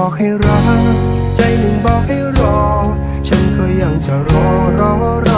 บอกให้รัก ใจหนึ่งบอกให้รอ ฉันก็ยังจะรอรอรอ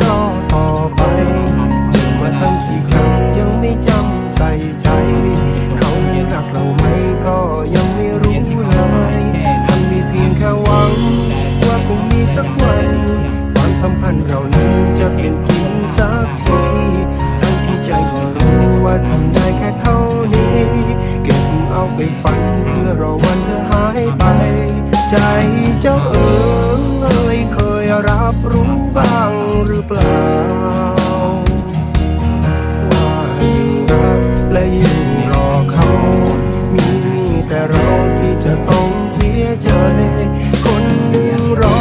สักวัน ความสัมพันธ์เรานั้นจะเป็นจริงสักที ทั้งที่ใจก็รู้ว่าทำได้แค่เท่านี้ เก็บเอาไปฝันเพื่อรอวันเธอหายไป ใจเจ้าเอ๋ยเคยรับรู้บ้างหรือเปล่า ว่ายิ่งรักและยิ่งรอเขา มีแต่เราที่จะต้องเสียใจคนหนึ่งรอ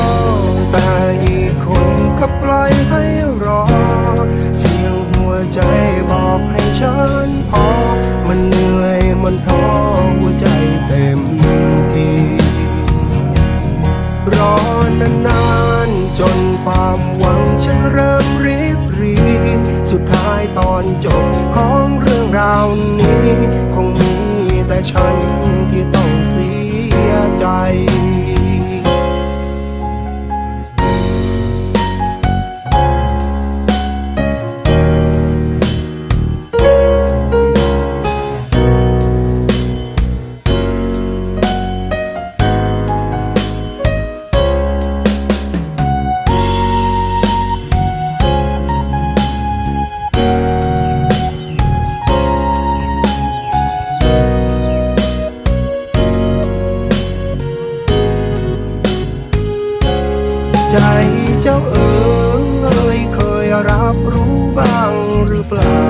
ล่อยให้รอ เสียงหัวใจบอกให้ฉันพอ มันเหนื่อยมันท้อหัวใจเต็มทีรอนานๆจนความหวังฉันเริ่มริบรี สุดท้ายตอนจบของเรื่องราวนี้ รับรู้บ้างหรือเปล่า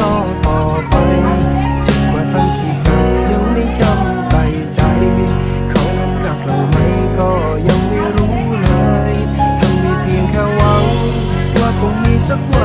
อ sequo